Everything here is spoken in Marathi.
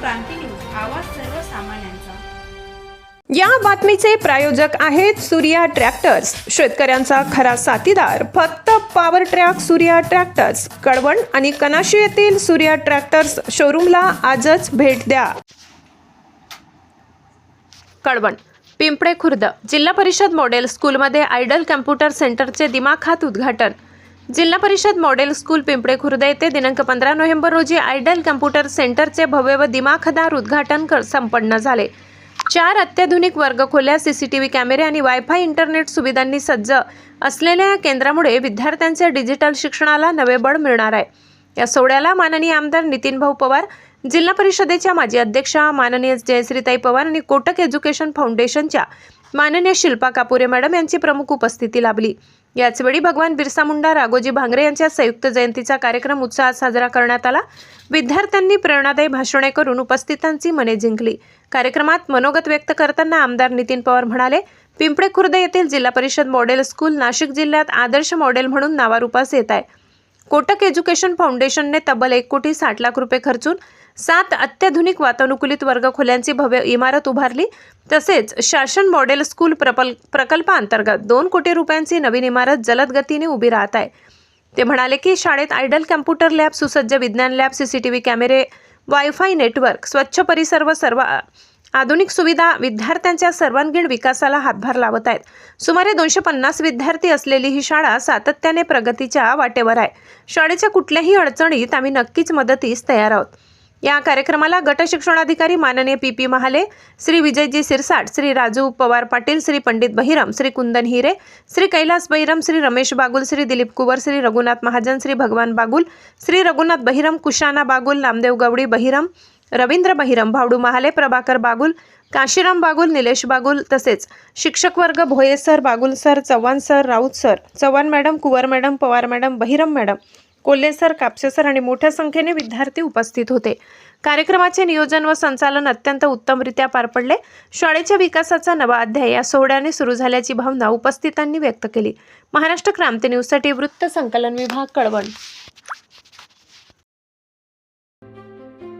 क्रांती न्यूज आवाज सर्वसामान्यांचा या बातमीचे प्रायोजक आहेत सूर्या ट्रॅक्टर्स. शेतकऱ्यांचा खरा साथीदार. फक्त power track Surya tractors Kalwan आणि कनाशी येथील सूर्या ट्रॅक्टर्स शोरूमला आजच भेट द्या. कळवण पिंपळे खुर्द जिल्हा परिषद मॉडेल स्कूलमध्ये आयडल कम्प्युटर सेंटरचे दिमाखात उद्घाटन. जिल्हा परिषद मॉडेल स्कूल पिंपळे खुर्द येथे दिनांक पंधरा नोव्हेंबर रोजी आयडल कम्प्युटर सेंटरचे भव्य व दिमाखदार उद्घाटन कर संपन्न झाले. चार अत्याधुनिक वर्गखोल्या सीसीटीव्ही कॅमेरे आणि वायफाय इंटरनेट सुविधांनी सज्ज असलेल्या या केंद्रामुळे विद्यार्थ्यांच्या डिजिटल शिक्षणाला नवे बळ मिळणार आहे. या सोहळ्याला माननीय आमदार नितीन भाऊ पवार जिल्हा परिषदेच्या माजी अध्यक्षा माननीय जयश्रीताई पवार आणि कोटक एज्युकेशन फाउंडेशनच्या माननीय शिल्पा कापुरे मॅडम यांची प्रमुख उपस्थिती लाभली. याचवेळी भगवान बिरसा मुंडा राघोजी भांगरे यांच्या संयुक्त जयंतीचा कार्यक्रम उत्साहात साजरा करण्यात आला. विद्यार्थ्यांनी प्रेरणादायी भाषणे करून उपस्थितांची मने जिंकली. कार्यक्रमात मनोगत व्यक्त करताना आमदार नितीन पवार म्हणाले पिंपळे खुर्द येथील जिल्हा परिषद मॉडेल स्कूल नाशिक जिल्ह्यात आदर्श मॉडेल म्हणून नावारूपास येत आहे. कोटक एज्युकेशन फाउंडेशनने तब्बल एक कोटी साठ लाख रुपये खर्चून सात अत्याधुनिक वातानुकूलित वर्गखोल्यांची भव्य इमारत उभारली. तसेच शासन मॉडेल स्कूल प्रपल प्रकल्पाअंतर्गत दोन कोटी रुपयांची नवीन इमारत जलद गतीने उभी राहत आहे. ते म्हणाले की शाळेत आयडल कॅम्प्युटर लॅब सुसज्ज विज्ञान लॅब सीसीटीव्ही कॅमेरे वायफाय नेटवर्क स्वच्छ परिसर व सर्व आधुनिक सुविधा विद्यार्थ्यांच्या सर्वांगीण विकासाला हातभार लावत आहेत. सुमारे दोनशे पन्नास विद्यार्थी असलेली ही शाळा सातत्याने प्रगतीच्या वाटेवर आहे. शाळेच्या कुठल्याही अडचणीत आम्ही नक्कीच मदतीस तयार आहोत. या कार्यक्रमाला गट शिक्षणाधिकारी माननीय पी पी महाले श्री विजयजी सिरसाट श्री राजू पवार पाटील श्री पंडित बहिरम श्री कुंदन हिरे श्री कैलास बहिरम श्री रमेश बागुल श्री दिलीप कुवर श्री रघुनाथ महाजन श्री भगवान बागुल श्री रघुनाथ बहिरम कुशाना बागुल नामदेव गवडी बहिरम रवींद्र बहिरम भावडू महाले प्रभाकर बागुल काशीराम बागुल निलेश बागुल तसेच शिक्षक वर्ग Bhoye sir Bagul sir Chavan sir Raut sir Chavan madam Kuwar madam Pawar madam Bahiram madam Kolhe sir Kapse sir आणि मोठ्या संख्येने विद्यार्थी उपस्थित होते. कार्यक्रमाचे नियोजन व संचालन अत्यंत उत्तमरित्या पार पडले. शाळेच्या विकासाचा नवा अध्याय या सोहळ्याने सुरू झाल्याची भावना उपस्थितांनी व्यक्त केली. महाराष्ट्र क्रांती न्यूजसाठी वृत्त संकलन विभाग कळवण.